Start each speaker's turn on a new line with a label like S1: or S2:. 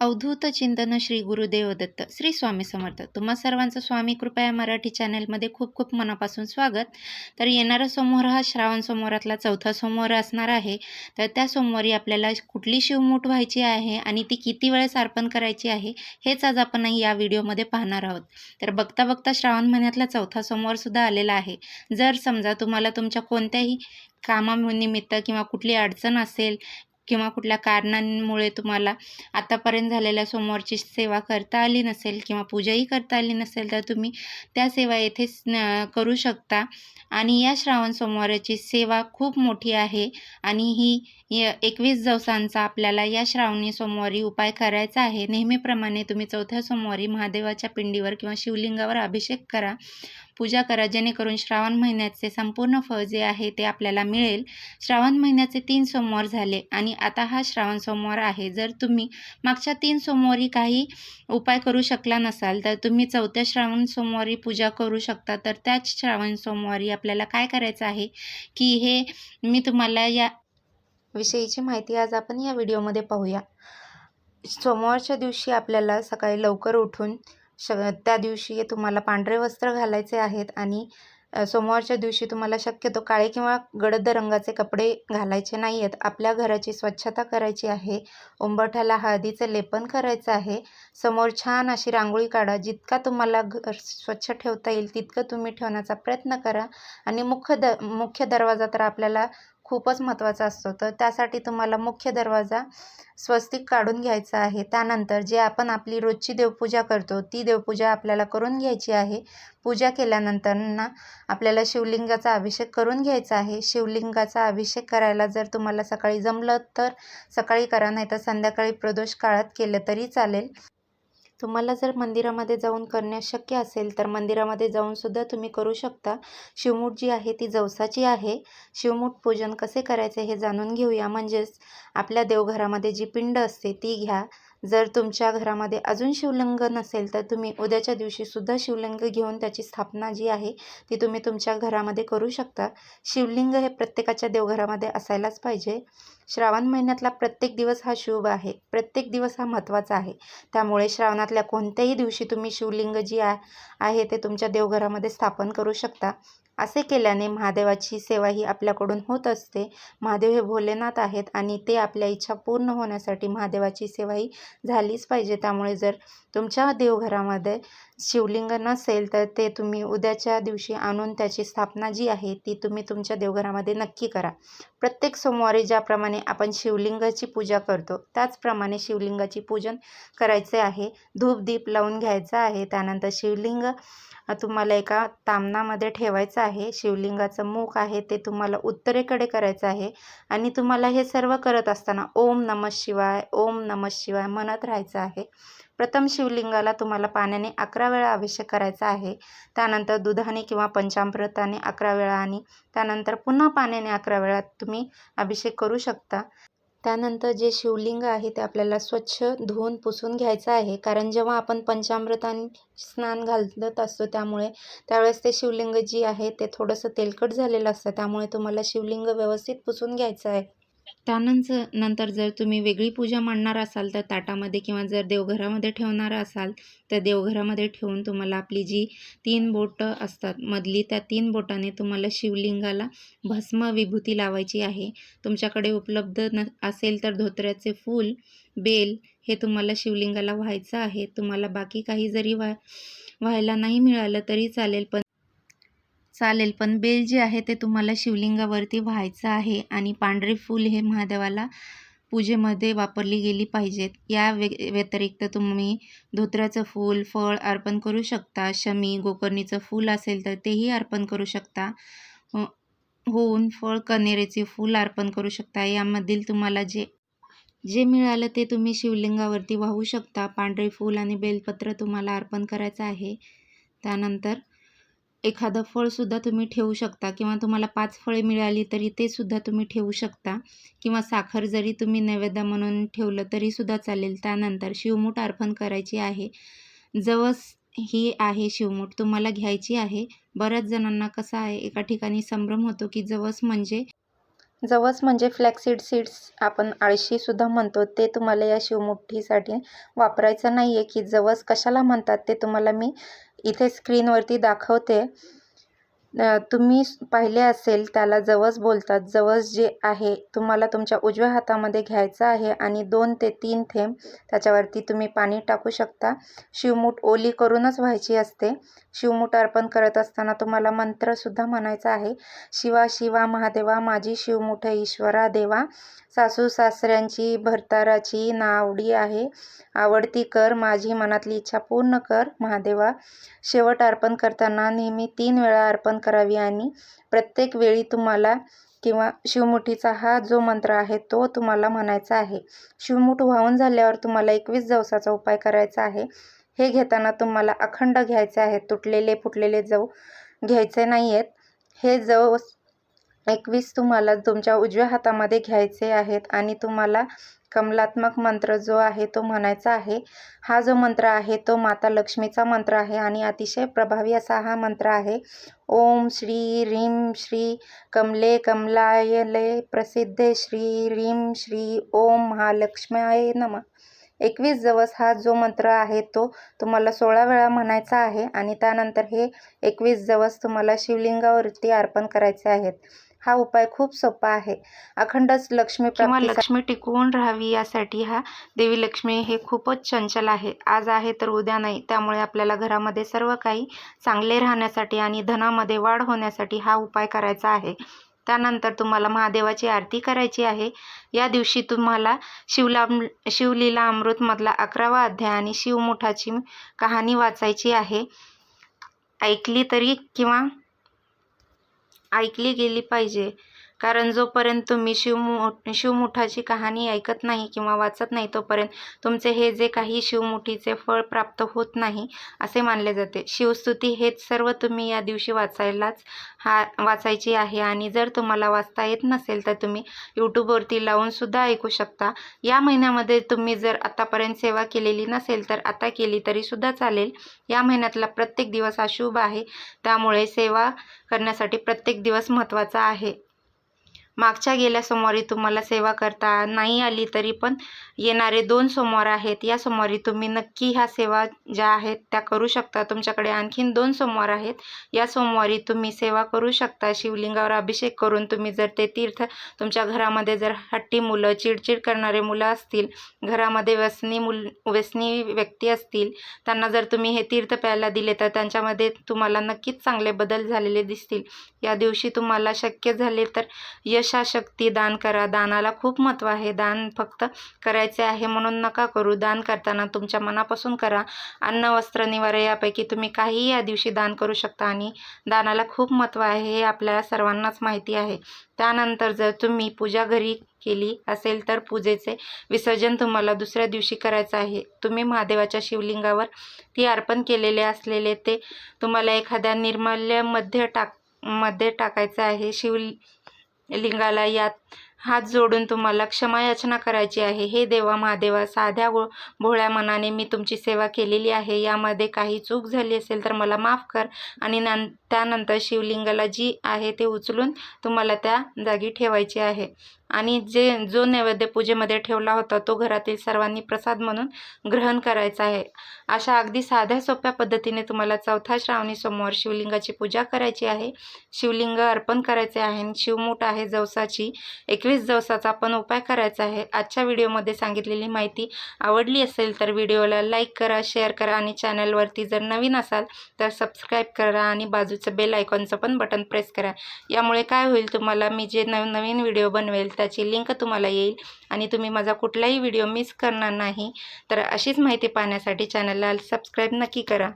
S1: अवधूत चिंतन श्री गुरुदेव दत्त श्री स्वामी समर्थ. तुम्हा सर्वांचं स्वामी कृपया मराठी चॅनलमध्ये खूप खूप मनापासून स्वागत. तर येणारा सोमवार हा श्रावण सोमवारातला चौथा सोमवार असणार आहे. तर त्या सोमवारी आपल्याला कुठली शिवमूठ व्हायची आहे आणि ती किती वेळेस अर्पण करायची आहे हेच आज आपण या व्हिडिओमध्ये पाहणार आहोत. तर बघता बघता श्रावण महिन्यातला चौथा सोमवारसुद्धा आलेला आहे. जर समजा तुम्हाला तुमच्या कोणत्याही कामानिमित्त किंवा कुठली अडचण असेल किंवा कुठल्या कारणांमुळे तुम्हाला आतापर्यंत झालेल्या सोमवारची सेवा करता आली नसेल किंवा पूजाही करता आली नसेल तर तुम्ही त्या सेवा येथेच करू शकता. आणि या श्रावण सोमवाराची सेवा खूप मोठी आहे आणि ही य एकवीस दिवसांचा आपल्याला या श्रावणी सोमवारी उपाय करायचा आहे. नेहमीप्रमाणे तुम्ही चौथ्या सोमवारी महादेवाच्या पिंडीवर किंवा शिवलिंगावर अभिषेक करा. पूजा करा जेणेकरून श्रावण महिन्याचे संपूर्ण फळ जे आहे ते आपल्याला मिळेल. श्रावण महिन्याचे तीन सोमवार झाले आणि आता हा श्रावण सोमवार आहे. जर तुम्ही मागच्या तीन सोमवारी काही उपाय करू शकला नसाल तर तुम्ही चौथ्या श्रावण सोमवारी पूजा करू शकता. तर त्याच श्रावण सोमवारी आपल्याला काय करायचं आहे की हे मी तुम्हाला या विषयीची माहिती आज आपण या व्हिडिओमध्ये पाहूया. सोमवारच्या दिवशी आपल्याला सकाळी लवकर उठून श त्या दिवशी तुम्हाला पांढरे वस्त्र घालायचे आहेत आणि सोमवारच्या दिवशी तुम्हाला शक्यतो काळे किंवा गडद रंगाचे कपडे घालायचे नाही आहेत आपल्या घराची स्वच्छता करायची आहे. उंबरठ्याला हळदीचं लेपन करायचं आहे. समोर छान अशी रांगोळी काढा. जितका तुम्हाला घर स्वच्छ ठेवता येईल तितकं तुम्ही ठेवण्याचा प्रयत्न करा. आणि मुख्य द मुख्य दरवाजा तर आपल्याला खूपच महत्त्वाचा असतो. तर त्यासाठी तुम्हाला मुख्य दरवाजा स्वस्तिक काढून घ्यायचा आहे. त्यानंतर जे आपण आपली रोजची देवपूजा करतो ती देवपूजा आपल्याला करून घ्यायची आहे. पूजा केल्यानंतर ना आपल्याला शिवलिंगाचा अभिषेक करून घ्यायचा आहे. शिवलिंगाचा अभिषेक करायला जर तुम्हाला सकाळी जमलं तर सकाळी करा नाही तर संध्याकाळी प्रदोष काळात केलं तरी चालेल. तुम्हाला जर मंदिरामध्ये जाऊन करण्यास शक्य असेल तर मंदिरामध्ये जाऊनसुद्धा तुम्ही करू शकता. शिवमूठ जी आहे ती जवसाची आहे. शिवमूठ पूजन कसे करायचे हे जाणून घेऊया. म्हणजेच आपल्या देवघरामध्ये जी पिंड असते ती घ्या. जर तुमच्या घरामध्ये अजून शिवलिंग नसेल तर तुम्ही उद्याच्या दिवशीसुद्धा शिवलिंग घेऊन त्याची स्थापना जी आहे ती तुम्ही तुमच्या घरामध्ये करू शकता. शिवलिंग हे प्रत्येकाच्या देवघरामध्ये असायलाच पाहिजे. श्रावण महिन्यातला प्रत्येक दिवस हा शुभ आहे. प्रत्येक दिवस हा महत्त्वाचा आहे. त्यामुळे श्रावणातल्या कोणत्याही दिवशी तुम्ही शिवलिंग जी आहे ते तुमच्या देवघरामध्ये स्थापन करू शकता. असे केल्याने महादेवाची सेवा ही आपल्याकडून होत असते. महादेव हे भोलेनाथ आहेत आणि ते आपल्या इच्छा पूर्ण होण्यासाठी महादेवाची सेवा ही झालीच पाहिजे. त्यामुळे जर तुमच्या देवघरामध्ये शिवलिंग नसेल तर ते तुम्ही उद्याच्या दिवशी आणून त्याची स्थापना जी आहे ती तुम्ही तुमच्या देवघरामध्ये नक्की करा. प्रत्येक सोमवारी ज्याप्रमाणे आपण शिवलिंगाची पूजा करतो त्याचप्रमाणे शिवलिंगाची पूजन करायचे आहे. धूप दीप लावून घ्यायचं आहे त्यानंतर शिवलिंग तुम्हाला एका तामणामध्ये ठेवायचं आहे. शिवलिंगाचं मुख आहे ते तुम्हाला उत्तरेकडे करायचं आहे. आणि तुम्हाला हे सर्व करत असताना ओम नम शिवाय ओम नम शिवाय म्हणत राहायचं आहे. प्रथम शिवलिंगाला तुम्हाला पाण्याने अकरा वेळा अभिषेक करायचा आहे. त्यानंतर दुधाने किंवा पंचामृताने अकरा वेळा आणि त्यानंतर पुन्हा पाण्याने अकरा वेळा तुम्ही अभिषेक करू शकता. त्यानंतर जे शिवलिंग आहे ते आपल्याला स्वच्छ धुवून पुसून घ्यायचं आहे. कारण जेव्हा आपण पंचामृतान स्नान घालत असतो त्यामुळे त्यावेळेस ते शिवलिंग जी आहे ते थोडंसं तेलकट झालेलं असतं. त्यामुळे तुम्हाला शिवलिंग व्यवस्थित पुसून घ्यायचं आहे. त्यानंतर नंतर जर तुम्ही वेगळी पूजा मांडणार असाल तर ताटामध्ये किंवा जर देवघरामध्ये ठेवणार असाल तर देवघरामध्ये ठेवून तुम्हाला आपली जी तीन बोटं असतात मधली त्या तीन बोटाने तुम्हाला शिवलिंगाला भस्म विभूती लावायची आहे. तुमच्याकडे उपलब्ध न असेल तर धोत्र्याचे फूल बेल हे तुम्हाला शिवलिंगाला व्हायचं आहे. तुम्हाला बाकी काही जरी व्हा व्हायला नाही मिळालं तरी चालेल पण चालेल. पण बेल जे आहे ते तुम्हाला शिवलिंगावरती व्हायचं आहे आणि पांढरे फूल हे महादेवाला पूजेमध्ये वापरली गेली पाहिजेत. या व्य व्यतिरिक्त तुम्ही धोत्र्याचं फूल फळ अर्पण करू शकता. शमी गोकर्णीचं फूल असेल तर तेही अर्पण करू शकता. होऊन फळ कनेरेचे फूल अर्पण करू शकता. यामधील तुम्हाला जे जे मिळालं ते तुम्ही शिवलिंगावरती वाहू शकता. पांढरे फूल आणि बेलपत्र तुम्हाला अर्पण करायचं आहे. त्यानंतर एखादं फळसुद्धा तुम्ही ठेवू शकता किंवा तुम्हाला पाच फळे मिळाली तरी ते सुद्धा तुम्ही ठेवू शकता किंवा साखर जरी तुम्ही नैवेद्य म्हणून ठेवलं तरीसुद्धा चालेल. त्यानंतर शिवमूठ अर्पण करायची आहे. जवस ही आहे शिवमूठ. तुम्हाला घ्यायची आहे. बऱ्याच जणांना कसं आहे एका ठिकाणी संभ्रम होतो की जवस म्हणजे जवस म्हणजे फ्लॅक्सीड सीड्स आपण आळशीसुद्धा म्हणतो. ते तुम्हाला या शिवमुठीसाठी वापरायचं नाही आहे की जवस कशाला म्हणतात ते तुम्हाला मी इथे स्क्रीनवरती दाखवते. तुम्ही पाहिले असेल त्याला जवस बोलतात. जवस जे आहे तुम्हाला तुमच्या उजव्या हातामध्ये घ्यायचं आहे आणि दोन ते तीन थेंब त्याच्यावरती तुम्ही पाणी टाकू शकता. शिवमूठ ओली करूनच व्हायची असते. शिवमूठ अर्पण करत असताना तुम्हाला मंत्रसुद्धा म्हणायचा आहे. शिवा शिवा महादेवा माझी शिवमुठ ईश्वरा देवा. सासू सासऱ्यांची भरताराची नावडी आहे. आवडती कर माझी मनातली इच्छा पूर्ण कर महादेवा. शेवट अर्पण करताना नेहमी तीन वेळा अर्पण करावी आणि प्रत्येक वेळी तुम्हाला किंवा शिवमुठीचा हा जो मंत्र आहे तो तुम्हाला म्हणायचा आहे. शिवमुठ वाहून झाल्यावर तुम्हाला एकवीस जवसाचा उपाय करायचा आहे. हे घेताना तुम्हाला अखंड घ्यायचे आहेत तुटलेले फुटलेले जव घ्यायचे नाही आहेत हे जव एकवीस तुम्हाला तुमच्या उजव्या हातामध्ये घ्यायचे आहेत आणि तुम्हाला कमलात्मक मंत्र जो आहे तो म्हणायचा आहे. हा जो मंत्र आहे तो माता लक्ष्मीचा मंत्र आहे आणि अतिशय प्रभावी असा हा मंत्र आहे. ओम श्री रीम श्री कमले कमलायले प्रसिद्धे श्री रीम श्री ओम महालक्ष्म्याय नम. एकवीस जवस हा जो मंत्र आहे तो तुम्हाला सोळा वेळा म्हणायचा आहे आणि त्यानंतर हे एकवीस जवस तुम्हाला शिवलिंगावरती अर्पण करायचे आहेत. हा उपाय खूप सोपा आहे. अखंडच लक्ष्मी
S2: किंवा लक्ष्मी टिकवून राहावी यासाठी हा देवी लक्ष्मी हे खूपच चंचल आहे. आज आहे तर उद्या नाही. त्यामुळे आपल्याला घरामध्ये सर्व काही चांगले राहण्यासाठी आणि धनामध्ये वाढ होण्यासाठी हा उपाय करायचा आहे. त्यानंतर तुम्हाला महादेवाची आरती करायची आहे. या दिवशी तुम्हाला शिवला शिवलीला अमृतमधला अकरावा अध्याय आणि शिवमुठाची कहाणी वाचायची आहे. ऐकली तरी किंवा ऐकली गेली पाहिजे. कारण जोपर्यंत तुम्ही शिवमु शिवमुठाची कहाणी ऐकत नाही किंवा वाचत नाही तोपर्यंत तुमचे हे जे काही शिवमुठीचे फळ प्राप्त होत नाही असे मानले जाते. शिवस्तुती हेच सर्व तुम्ही या दिवशी वाचायलाच हा वाचायची आहे. आणि जर तुम्हाला वाचता येत नसेल तर तुम्ही यूट्यूबवरती लावूनसुद्धा ऐकू शकता. या महिन्यामध्ये तुम्ही जर आतापर्यंत सेवा केलेली नसेल तर आता केली तरीसुद्धा चालेल. या महिन्यातला प्रत्येक दिवस हा शुभ आहे. त्यामुळे सेवा करण्यासाठी प्रत्येक दिवस महत्त्वाचा आहे. मागच्या गेल्या सोमवारी तुम्हाला सेवा करता नाही आली तरी पण येणारे दोन सोमवार आहेत. या सोमवारी तुम्ही नक्की ह्या सेवा ज्या आहेत त्या करू शकता. तुमच्याकडे आणखीन दोन सोमवार आहेत. या सोमवारी तुम्ही सेवा करू शकता. शिवलिंगावर अभिषेक करून तुम्ही जर ते तीर्थ तुमच्या घरामध्ये जर हट्टी मुलं चिडचिड करणारे मुलं असतील घरामध्ये व्यसनी मुल व्यसनी व्यक्ती असतील त्यांना जर तुम्ही हे तीर्थ प्यायला दिले तर त्यांच्यामध्ये तुम्हाला नक्कीच चांगले बदल झालेले दिसतील. या दिवशी तुम्हाला शक्य झाले तर यशाशक्ती दान करा. दानाला खूप महत्त्व आहे. दान फक्त करायचे आहे म्हणून नका करू. दान करताना तुमच्या मनापासून करा. अन्न वस्त्र निवारा यापैकी तुम्ही काहीही या दिवशी दान करू शकता आणि दानाला खूप महत्त्व आहे हे आपल्याला सर्वांनाच माहिती आहे. त्यानंतर जर तुम्ही पूजा घरी केली असेल तर पूजेचे विसर्जन तुम्हाला दुसऱ्या दिवशी करायचं आहे. तुम्ही महादेवाच्या शिवलिंगावर ती अर्पण केलेले असलेले ते तुम्हाला एखाद्या निर्मल्यामध्ये टाकमध्ये टाकायचं आहे. शिव लिंगाला यात हात जोडून तुम्हाला क्षमायाचना करायची आहे. हे देवा महादेवा साध्या गो भोळ्या मनाने मी तुमची सेवा केलेली आहे. यामध्ये काही चूक झाली असेल तर मला माफ कर आणि नं त्यानंतर शिवलिंगाला जी आहे ते उचलून तुम्हाला त्या जागी ठेवायची आहे. आणि जे जो नैवेद्य पूजेमध्ये ठेवला होता तो घरातील सर्वांनी प्रसाद म्हणून ग्रहण करायचा आहे. अशा अगदी साध्या सोप्या पद्धतीने तुम्हाला चौथा श्रावणी सोमवार शिवलिंगाची पूजा करायची आहे. शिवलिंग अर्पण करायचे आहे आणि शिवमूठ आहे जवसाची. एकवीस जवसाचा पण उपाय करायचा आहे. आजच्या व्हिडिओमध्ये सांगितलेली माहिती आवडली असेल तर व्हिडिओला लाईक करा शेअर करा आणि चॅनलवरती जर नवीन असाल तर सबस्क्राईब करा आणि बाजूचं बेल आयकॉनचं पण बटन प्रेस करा. यामुळे काय होईल तुम्हाला मी जे नवनवीन नवीन व्हिडिओ बनवेल त्याची लिंक तुम्हाला येईल आणि तुम्ही माझा कुठलाही व्हिडिओ मिस करणार नाही. तर अशीच माहिती पाहण्यासाठी चॅनलला सबस्क्राईब नक्की करा.